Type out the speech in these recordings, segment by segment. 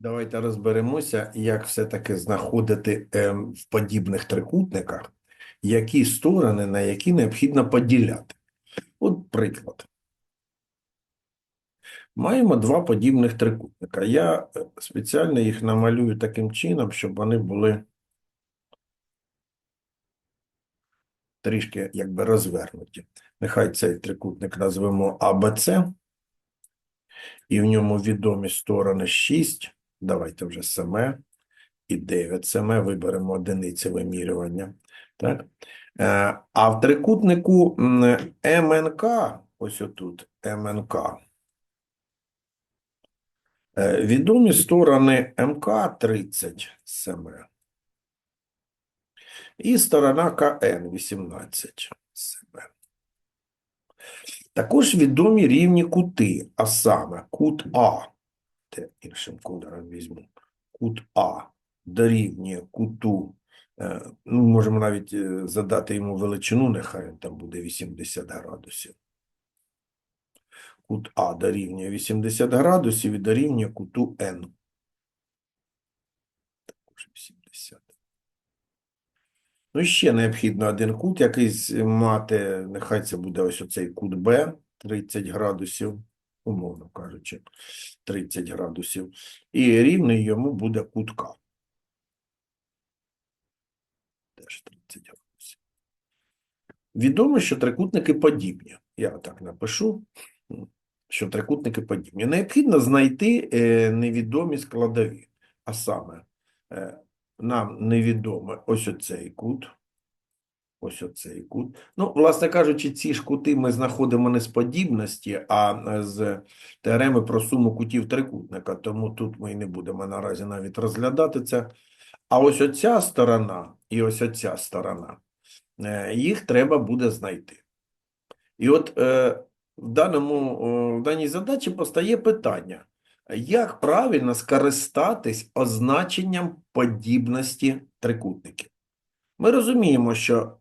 Давайте розберемося, як все-таки знаходити ем, в подібних трикутниках, які сторони, на які необхідно поділяти. От приклад. Маємо два подібних трикутника. Я е, спеціально їх намалюю таким чином, щоб вони були трішки якби розвернуті. Нехай цей трикутник назвемо АБЦ, і в ньому відомі сторони 6, давайте вже саме, і 9 саме, виберемо одиниці вимірювання. Так? Е, А в трикутнику МНК, ось отут МНК, е, відомі сторони МК 30 саме. І сторона КН 18 саме. Також відомі рівні кути, а саме кут А, те іншим кольором візьму, кут А дорівнює куту, е, ну, можемо навіть е, задати йому величину, нехай він там буде 80 градусів. Кут А дорівнює 80 градусів і дорівнює куту N. Також 80. Ну, і ще необхідно один кут якийсь мати, нехай це буде ось оцей кут Б, 30 градусів, умовно кажучи, 30 градусів. І рівний йому буде кут К. Теж 30 градусів. Відомо, що трикутники подібні. Я так напишу, що трикутники подібні. Необхідно знайти е, невідомі складові, а саме е, нам невідомо ось оцей кут, ось оцей кут. Ну, власне кажучи, ці ж кути ми знаходимо не з подібності, а е, з теореми про суму кутів трикутника, тому тут ми і не будемо наразі навіть розглядати це. А ось оця сторона і ось оця сторона, е, їх треба буде знайти. І от е, в даному, в даній задачі постає питання, як правильно скористатись означенням подібності трикутників? Ми розуміємо, що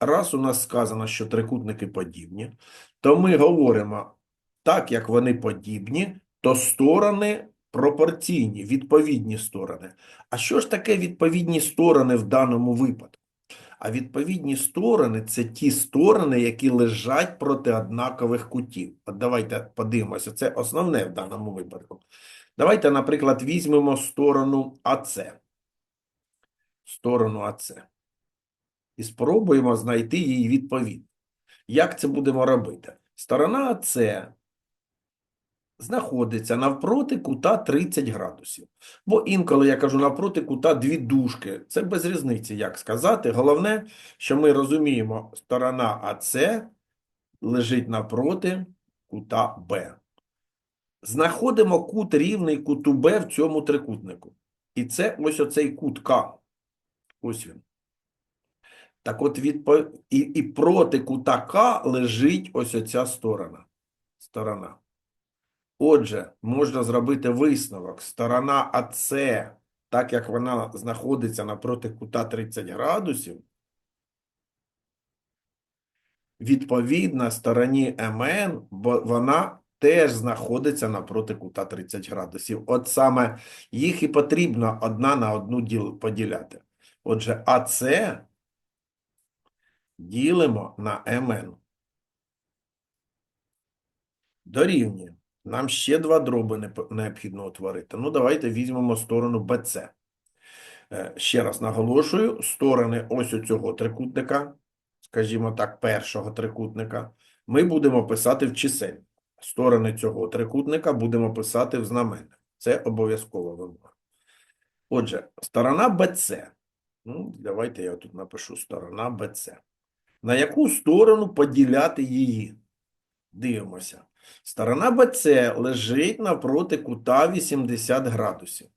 раз у нас сказано, що трикутники подібні, то ми говоримо, так як вони подібні, то сторони пропорційні, відповідні сторони. А що ж таке відповідні сторони в даному випадку? А відповідні сторони – це ті сторони, які лежать проти однакових кутів. От давайте подивимося, це основне в даному випадку. Давайте, наприклад, візьмемо сторону АЦ. Сторону АЦ. І спробуємо знайти її відповідь. Як це будемо робити? Сторона АЦ знаходиться навпроти кута 30 градусів. Бо інколи я кажу навпроти кута дві дужки. Це без різниці, як сказати. Головне, що ми розуміємо, сторона АЦ лежить навпроти кута Б. Знаходимо кут рівний куту Б в цьому трикутнику. І це ось оцей кут К. Ось він. Так от відпо... і, і проти кута К лежить ось оця сторона. Сторона. Отже, можна зробити висновок. Сторона АЦ, так як вона знаходиться напроти кута 30 градусів, відповідна стороні МН, бо вона теж знаходиться напроти кута 30 градусів. От саме їх і потрібно одна на одну діл- поділяти. Отже, АЦ ділимо на МН. Дорівнює. Нам ще два дроби необхідно утворити. Ну, давайте візьмемо сторону BC. Е, Ще раз наголошую, сторони ось у цього трикутника, скажімо так, першого трикутника, ми будемо писати в чисельник. Сторони цього трикутника будемо писати в знаменник. Це обов'язкова вимога. Отже, сторона BC. Ну, давайте я тут напишу сторона BC. На яку сторону поділяти її? Дивимося. Сторона BC лежить навпроти кута 80 градусів.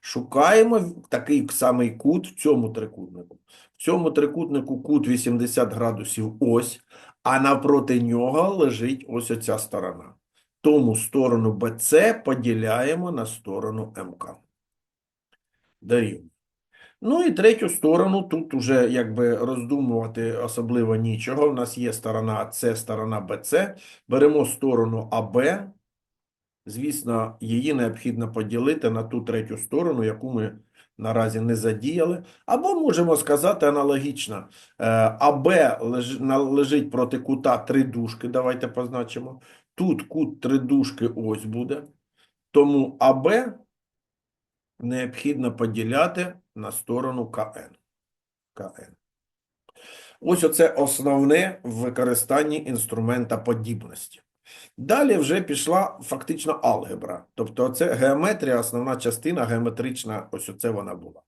Шукаємо такий самий кут в цьому трикутнику. В цьому трикутнику кут 80 градусів ось, а навпроти нього лежить ось оця сторона. Тому сторону BC поділяємо на сторону МК. Дорівнює. Ну і третю сторону, тут уже якби роздумувати особливо нічого. У нас є сторона С, сторона БЦ. Беремо сторону АБ Звісно, її необхідно поділити на ту третю сторону, яку ми наразі не задіяли. Або можемо сказати аналогічно, е, АБ лежить проти кута три дужки, давайте позначимо. Тут кут три дужки ось буде. Тому АБ необхідно поділяти на сторону КН. КН. Ось оце основне в використанні інструмента подібності. Далі вже пішла фактично алгебра. Тобто це геометрія, основна частина геометрична, ось оце вона була.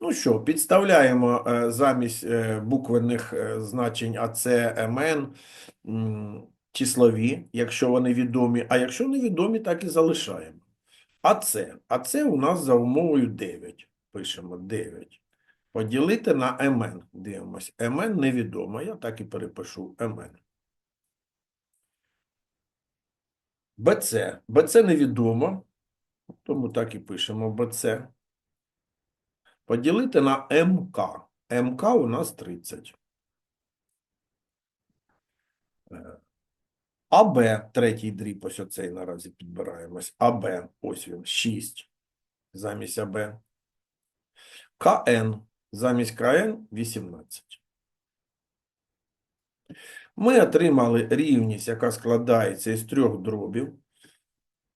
Ну що, підставляємо е, замість е, буквенних е, значень АЦ, МН, числові, якщо вони відомі, а якщо невідомі, так і залишаємо. АЦ. АЦ у нас за умовою 9. Пишемо 9. Поділити на МН. Дивимось. МН невідомо. Я так і перепишу МН. БЦ. БЦ невідомо, тому так і пишемо БЦ. Поділити на МК. МК у нас 30. АБ, третій дріб, ось оцей наразі підбираємось. АБ, ось він, 6 замість АБ. КН, замість КН 18. Ми отримали рівність, яка складається із трьох дробів,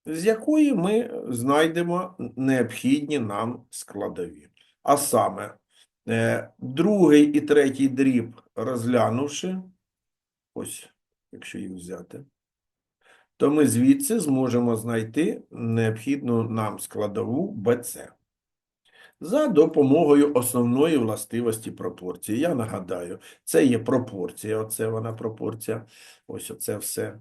з якої ми знайдемо необхідні нам складові. А саме, е, другий і третій дріб розглянувши, ось, якщо їх взяти, то ми звідси зможемо знайти необхідну нам складову BC. За допомогою основної властивості пропорції. Я нагадаю, це є пропорція, оце вона пропорція, ось оце все.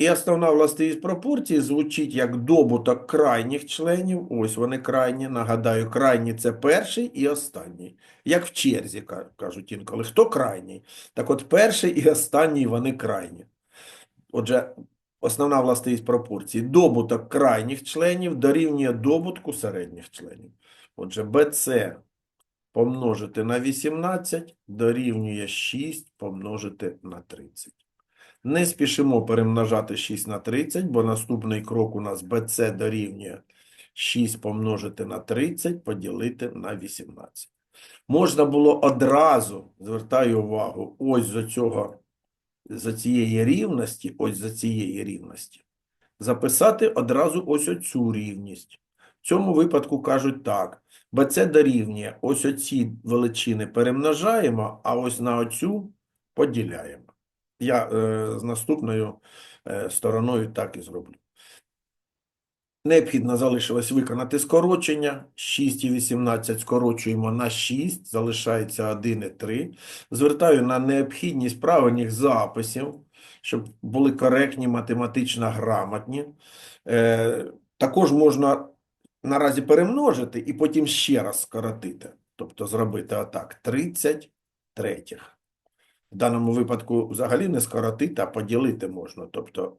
І основна властивість пропорції звучить як добуток крайніх членів. Ось вони крайні. Нагадаю, крайні це перший і останній. Як в черзі кажуть інколи. Хто крайній? Так от перший і останній вони крайні. Отже, основна властивість пропорції. Добуток крайніх членів дорівнює добутку середніх членів. Отже, BC помножити на 18 дорівнює 6 помножити на 30. Не спішимо перемножати 6 на 30, бо наступний крок у нас BC дорівнює 6 помножити на 30 поділити на 18. Можна було одразу, звертаю увагу, ось за цього, за цієї рівності, ось за цієї рівності, записати одразу ось оцю рівність. В цьому випадку кажуть так, BC дорівнює ось оці величини перемножаємо, а ось на оцю поділяємо. Я е, з наступною е, стороною так і зроблю. Необхідно залишилось виконати скорочення. 6 і 18 скорочуємо на 6, залишається 1 і 3. Звертаю на необхідність правильних записів, щоб були коректні, математично грамотні. Е, також можна наразі перемножити і потім ще раз скоротити. Тобто зробити отак 30 третіх. В даному випадку взагалі не скоротити, а поділити можна. Тобто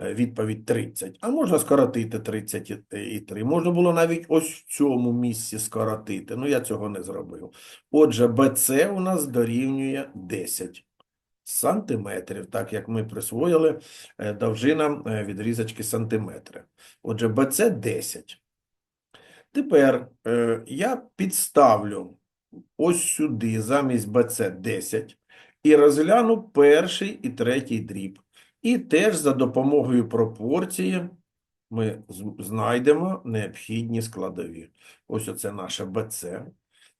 е, відповідь 30. А можна скоротити 30 і- і 3. Можна було навіть ось в цьому місці скоротити. Ну, я цього не зробив. Отже, BC у нас дорівнює 10 сантиметрів, так як ми присвоїли е, довжинам е, відрізочки сантиметри. Отже, BC 10. Тепер я підставлю ось сюди замість BC 10 і розгляну перший і третій дріб. І теж за допомогою пропорції ми знайдемо необхідні складові. Ось оце наше BC.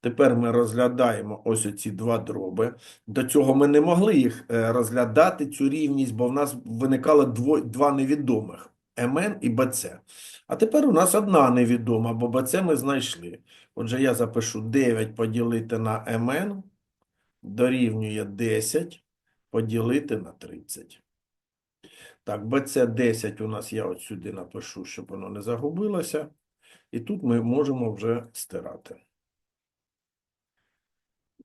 Тепер ми розглядаємо ось оці два дроби. До цього ми не могли їх е, розглядати, цю рівність, бо в нас виникало два невідомих – МН і БЦ. А тепер у нас одна невідома, бо БЦ ми знайшли. Отже, я запишу 9 поділити на МН дорівнює 10 поділити на 30. Так, BC 10 у нас я от сюди напишу, щоб воно не загубилося. І тут ми можемо вже стирати.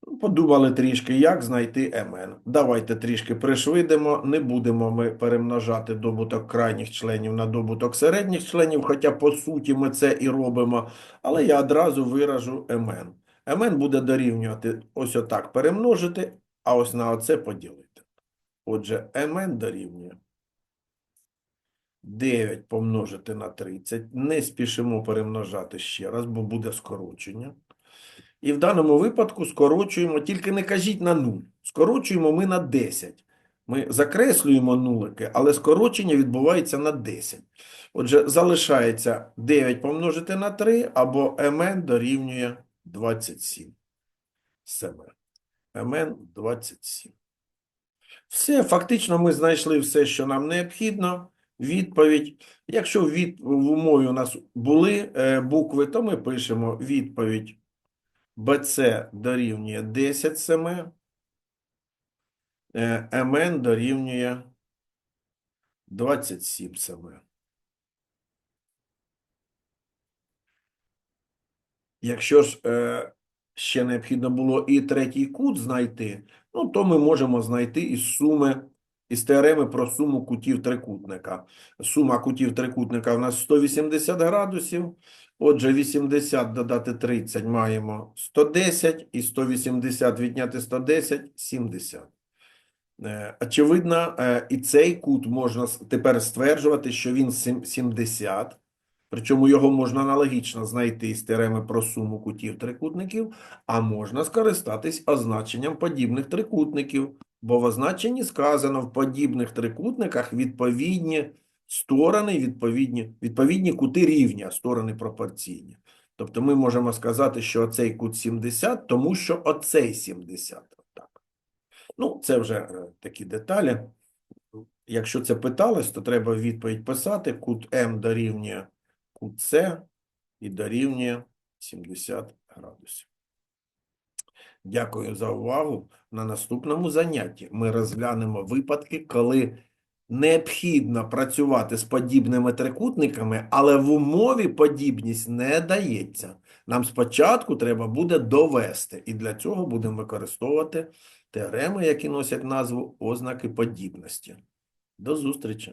Ну, Подумали трішки, як знайти МН. Давайте трішки пришвидимо. Не будемо ми перемножати добуток крайніх членів на добуток середніх членів, хоча по суті ми це і робимо. Але я одразу виражу МН. МН буде дорівнювати ось отак перемножити, а ось на оце поділити. Отже, МН дорівнює 9 помножити на 30. Не спішимо перемножати ще раз, бо буде скорочення. І в даному випадку скорочуємо, тільки не кажіть на 0. Скорочуємо ми на 10. Ми закреслюємо нулики, але скорочення відбувається на 10. Отже, залишається 9 помножити на 3, або mn дорівнює 27. Семен. mn 27. Все, фактично ми знайшли все, що нам необхідно. Відповідь. Якщо від, в умові у нас були е, букви, то ми пишемо відповідь BC дорівнює 10 см, МН дорівнює 27 см. Якщо ж е, ще необхідно було і третій кут знайти, ну, то ми можемо знайти із суми, із теореми про суму кутів трикутника. Сума кутів трикутника у нас 180 градусів. Отже, 80 додати 30 маємо 110, і 180 відняти 110 – 70. Е, Очевидно, е, і цей кут можна тепер стверджувати, що він 70, причому його можна аналогічно знайти із теореми про суму кутів трикутників, а можна скористатись означенням подібних трикутників, бо в означенні сказано в подібних трикутниках відповідні сторони, відповідні, відповідні кути рівня, сторони пропорційні. Тобто ми можемо сказати, що оцей кут 70, тому що оцей 70. Так. Ну, це вже е, такі деталі. Якщо це питалось, то треба відповідь писати. Кут М дорівнює кут С і дорівнює 70 градусів. Дякую за увагу. На наступному занятті ми розглянемо випадки, коли необхідно працювати з подібними трикутниками, але в умові подібність не дається. Нам спочатку треба буде довести, і для цього будемо використовувати теореми, які носять назву ознаки подібності. До зустрічі!